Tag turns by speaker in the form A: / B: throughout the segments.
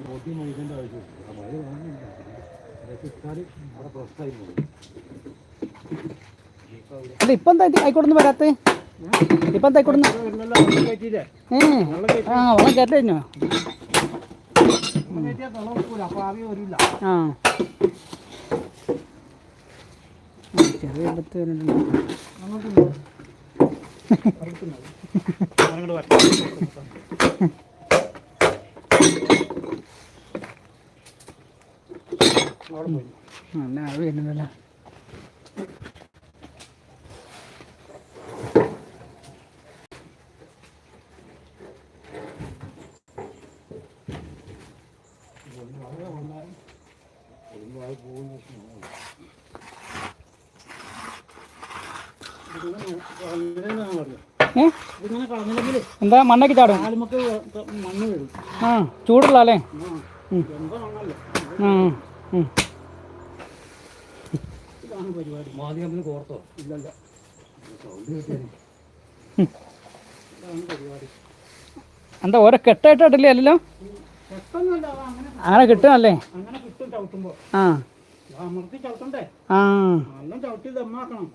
A: ബോധ്യം മനുഷ്യന്റെ ആവശ്യമില്ല മഴ വേണമെന്നില്ല അതൊക്കെ ഇട്ടാൽ അവിടെ പ്രശ്നമായിരുന്നു
B: അല്ല ഇപ്പം എന്താ ആയിക്കോട്ടെ വരാത്തേ ഇപ്പം ആ വളം കയറ്റി ആ. ചെറിയ നല്ല ആവി എന്താ മണ്ണൊക്കെ ചാടും? ആ ചൂടുള്ള അല്ലേ?
A: എന്താ
B: ആ ഓരോ കെട്ടായിട്ടില്ലേ അല്ലല്ലോ?
A: അങ്ങനെ
B: അങ്ങനെ കിട്ടുമല്ലേ
A: അങ്ങനെ കിട്ടും അല്ലേ
B: ആ. ആ
A: ചവിട്ടി ദമ്മാക്കണം.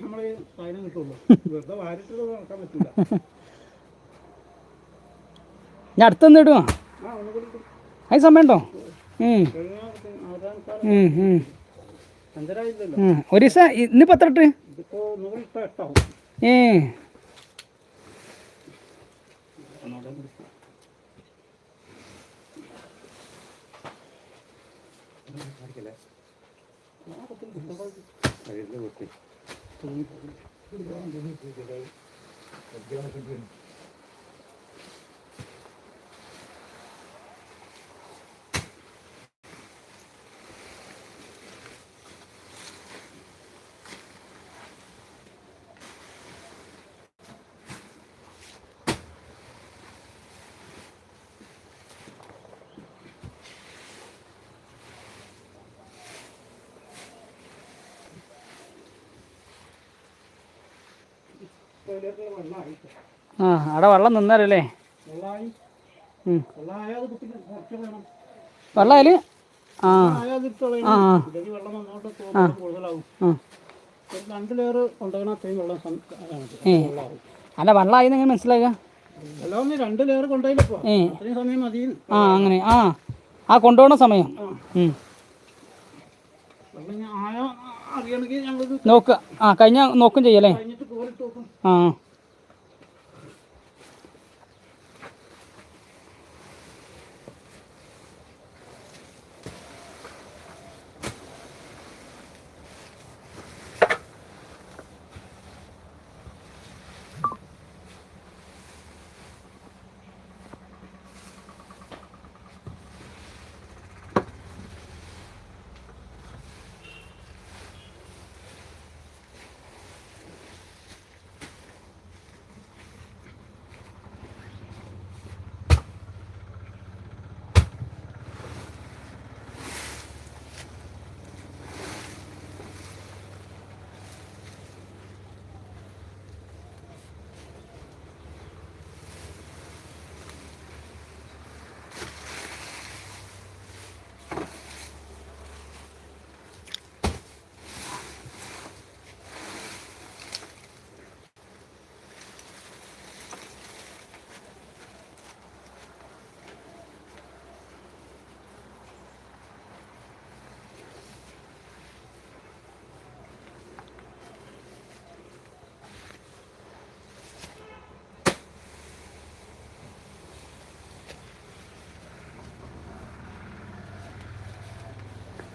A: നമ്മൾ കിട്ടുള്ളൂ. വെറുതെ വാരിട്ട് നോക്കാൻ പറ്റില്ല
B: ഞാൻ
A: ഒന്നുകൂടി ഇട്ട്.
B: അതിന് സമയമുണ്ടോ. ഒരു ദിവസം ഇന്നിപ്പോൾ എത്ര ഇട്ട്? ഏ
A: ടോയ്ലറ്റിൽ വെള്ളമായി
B: ആ അവിടെ വെള്ളം നിന്നാലല്ലേ
A: വെള്ളമായി
B: ഉം.
A: വെള്ളമായാൽ കുത്തി കുറച്ച് വേണം.
B: വെള്ളം അതിൽ ആ. ആ, ആ. അല്ല വെള്ളമായി എങ്ങനെ മനസ്സിലാക്കുക ആ അങ്ങനെ. ആ. ആ കൊണ്ടുപോകണ സമയം. നോക്കുക ആ കഴിഞ്ഞ നോക്കും ചെയ്യല്ലേ? Oh.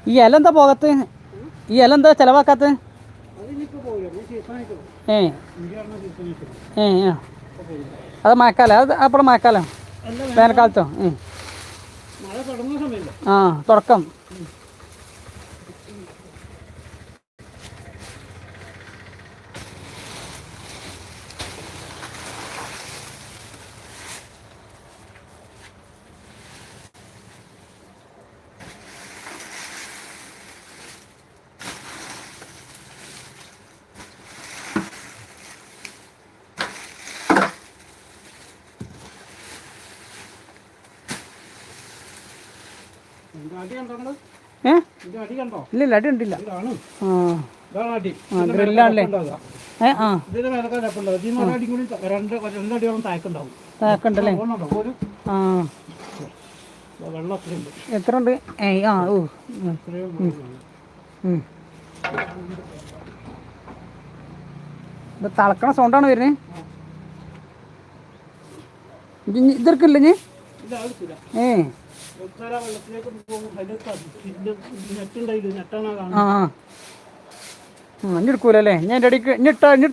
B: ഈ ഇല എന്താ പോകത്ത്? ഈ ഇല എന്താ ചിലവാക്കാത്ത? ഏ. ഏ അത് മഴക്കാലം. അത് അപ്പുറം മഴക്കാലം. വേനൽക്കാലത്തോ? ആ തുടക്കം.
C: ഏ?
B: അടി
C: ഉണ്ടില്ല ആ. ആ ഗ്രില്ലാണല്ലേ? ഏ ആ. താക്കുണ്ടല്ലേ എത്ര ഉണ്ട്. ആ ഓ. ഇത് തിളക്കണ സൗണ്ടാണ് വരുന്നത് ഇതൊക്കെ ഇല്ല
B: ഇത് ആവശ്യമില്ല
C: ഏ. ആ ഇനി എടുക്കൂലല്ലേ? ഞാൻ എന്റെ അടിക്ക് ഇനി ഇട്ടാ ഇനി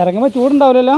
C: ഇറങ്ങുമ്പോൾ ചൂടുണ്ടാവില്ലല്ലോ?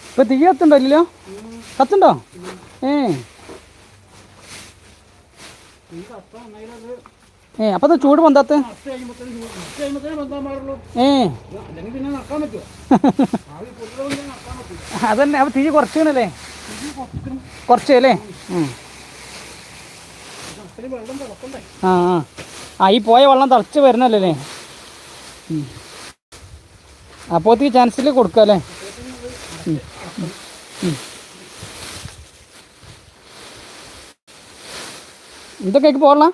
C: ഇപ്പൊ തീ കത്തുണ്ടോ ഇല്ലല്ലോ കത്തുണ്ടോ ഏ. ഏ അപ്പൊ ചൂട് പൊന്താത്ത? ഏ. അതന്നെ അപ്പൊ തിരി കുറച്ചാണല്ലേ കുറച്ച് അല്ലേ ആ ആ. ഈ പോയ വെള്ളം തിളച്ച് വരണല്ലേ അപ്പോഴത്തേക്ക് ചാൻസിൽ കൊടുക്കുക അല്ലേ. ഇതൊക്കെ പോകല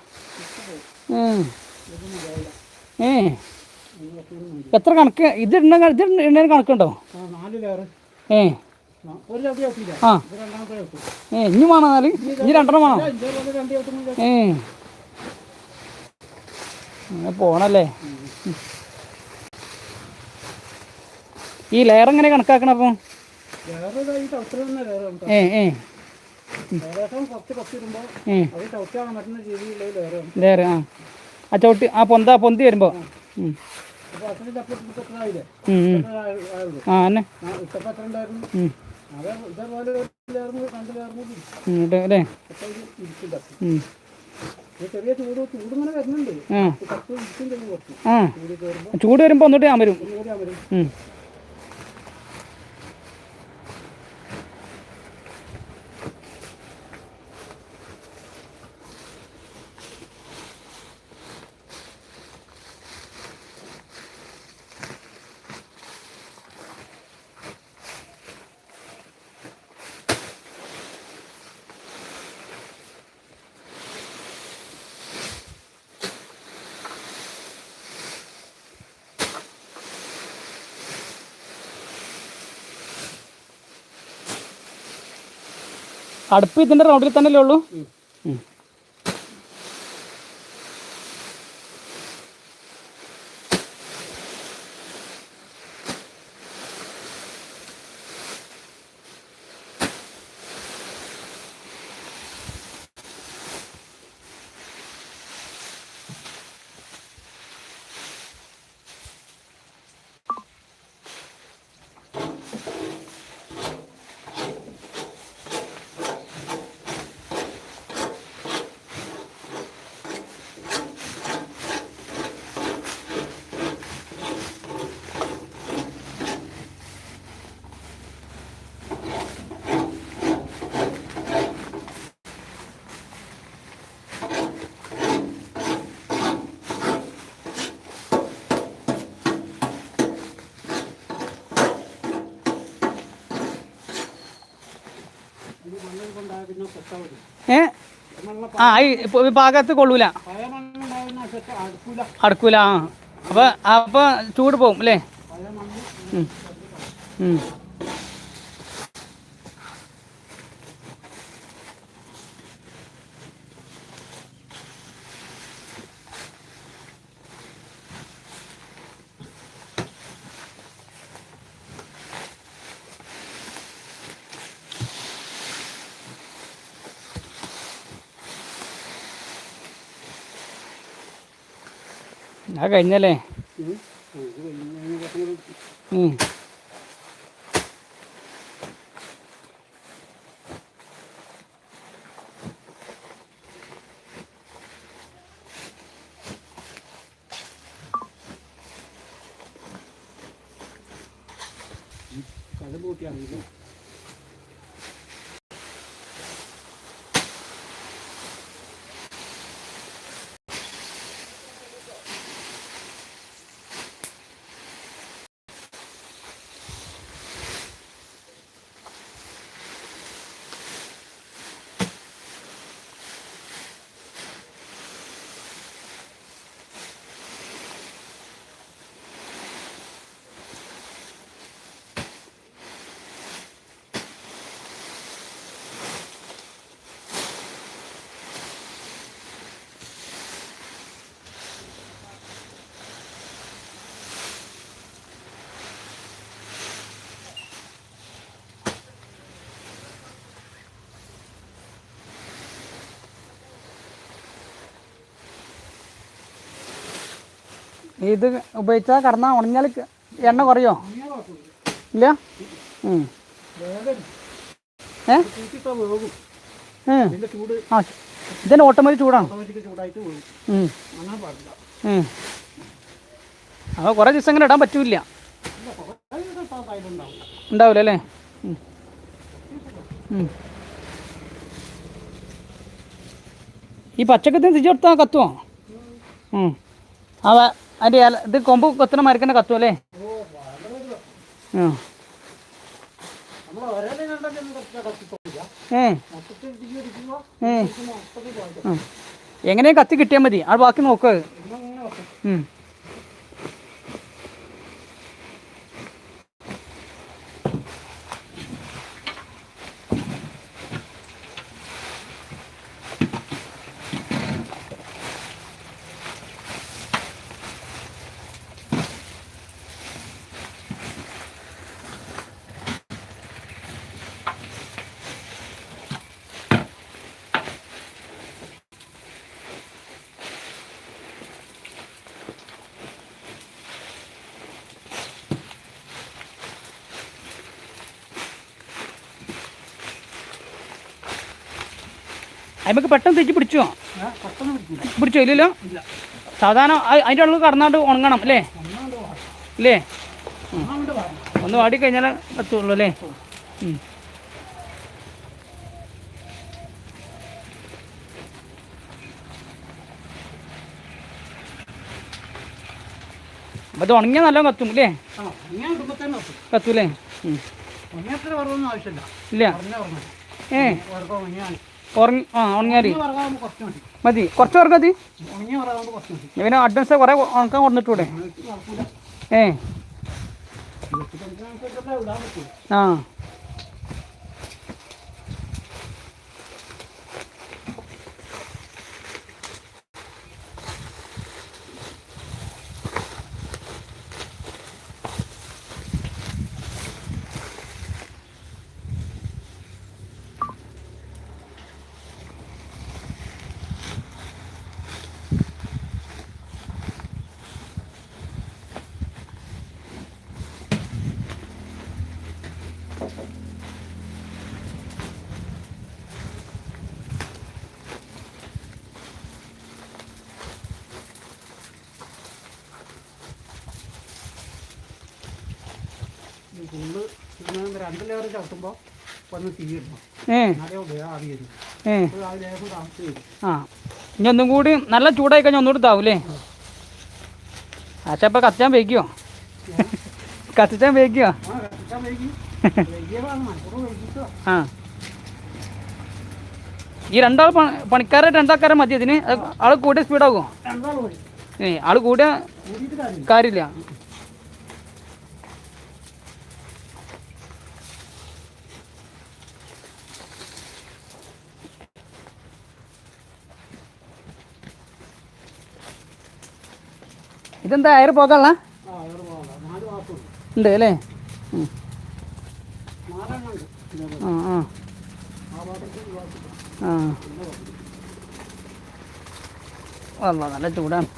C: ഏ. എത്ര കണക്ക്? ഇത് ഇടണ ഇത് ഇടുന്നതിന് കണക്കുണ്ടോ? ഏ. ആ ഏ ഇനി വേണോ എന്നാൽ? ഇനി രണ്ടെണ്ണം വേണോ? ഏ. അങ്ങനെ പോണല്ലേ? ഈ ലെയർ എങ്ങനെ കണക്കാക്കണം അപ്പം? ഏ ഏ.
B: ലെയർ
C: ആ. ആ ചവിട്ടി ആ പൊന്ത പൊന്തി
B: വരുമ്പോ. ആ. ചപ്പിട്ട് ഇത്രയായില്ലേ
C: ഉം, ഉം.
B: ആയുള്ളൂ
C: ആ തന്നെ
B: ഇട്ടപ്പോൾ എത്ര ഉണ്ടായിരുന്നു
C: ഉം.
B: അത് ഇതേപോലെ ഒരു ലെയർന്ന് രണ്ട് ലെയർന്ന്
C: ഉം, ഇട്ട് അല്ലേ
B: അപ്പോൾ ഇത് ഇരിക്കില്ല
C: ഉം.
B: ഇത് ചെറിയ ചൂട് ചൂട് ഇങ്ങനെ വരുന്നുണ്ട്
C: ആ
B: കപ്പ് ഇരിക്കും ചെയ്യും കുറച്ച്
C: ആ
B: ചൂട് കയറുമ്പോൾ
C: ചൂട് വരുമ്പോൾ ഒന്നിട്ട് ഞാൻ വരും
B: ഒന്നുകൂടി അവരും
C: ഉം. അടുപ്പ് ഇതിന്റെ റൗണ്ടിൽ തന്നെയല്ലേ ഉള്ളൂ? ഏ? ആ ഈ പാകത്ത് കൊള്ളൂല.
B: അടുക്കൂല.
C: ആ. അപ്പോൾ അപ്പോൾ ചൂട് പോവും അല്ലേ?
B: പഴയ മണ്ണ്
C: ഉം. ഉം. ആ കഴിഞ്ഞല്ലേ
B: ഉം. ഇത് കഴിഞ്ഞ് കുറച്ചും കൂടി
C: ഉം.
B: കഥ പൂട്ടിയാണെങ്കിൽ
C: ഇത് ഉപയോഗിച്ചാൽ കടന്ന ഉണങ്ങിയാൽ എണ്ണ കുറയോ? ഇല്ല?
B: ഇതന്നെ
C: ആ ഓട്ടോമാറ്റിക് ചൂടാണ്. അപ്പോൾ കുറേ ദിവസം ഇങ്ങനെ ഇടാൻ പറ്റൂല ഉണ്ടാവില്ല അല്ലേ. ഈ പച്ചക്കത്തിന് തിരിച്ചു കൊടുത്താൽ കത്തുമോ ഉം. അതിന്റെ ഇല ഇത് കൊമ്പ് കൊത്തണ മരക്കന്നെ കത്തും അല്ലേ? ഏ. എങ്ങനെയും കത്തി കിട്ടിയാൽ മതി. ആ ബാക്കി നോക്കുക അതിമക്ക് പെട്ടെന്ന് തെറ്റി പിടിച്ചോ? പിടിച്ചോ ഇല്ലല്ലോ? സാധാരണ അതിന്റെ ഉള്ളിൽ കടന്നാണ്ട് ഉണങ്ങണം അല്ലേ?
B: വാടും
C: ഒന്ന് വാടി കഴിഞ്ഞാൽ എത്തുള്ളൂ. അല്ലേ അത് ഉണങ്ങിയാൽ നല്ല കത്തും അല്ലേ കത്തൂലേ? ഇല്ല. ഏ? ആ ഉണങ്ങിയാൽ
B: മതി.
C: കുറച്ച് പേർക്ക് മതി പിന്നെ അഡ്വാൻസ് കുറേ ഉണക്കാൻ
B: നടക്കൂല
C: ഏ. ആ.
B: രണ്ട് ഒന്ന് ആ
C: ഇനി ഒന്നും കൂടി നല്ല ചൂടായി കഴിഞ്ഞാൽ ഒന്നുകൂടി താവൂലേ? ആച്ചാ ഇപ്പം കത്തിച്ചാൻ വയ്ക്കുമോ കത്തിച്ചാൻ വയ്ക്കുമോ
B: ആ
C: ഈ രണ്ടാൾ പണിക്കാരെ രണ്ടാൾക്കാരെ മതി അതിന് ആൾ കൂടിയ സ്പീഡാകുമോ ഏ ആൾ കൂടിയ കാര്യമില്ല. ഇതെന്താ അയർ പോകാനുള്ള? ഉണ്ട് അല്ലേ? ആ ആ.
B: ആ.
C: നല്ല ചൂടാണ്.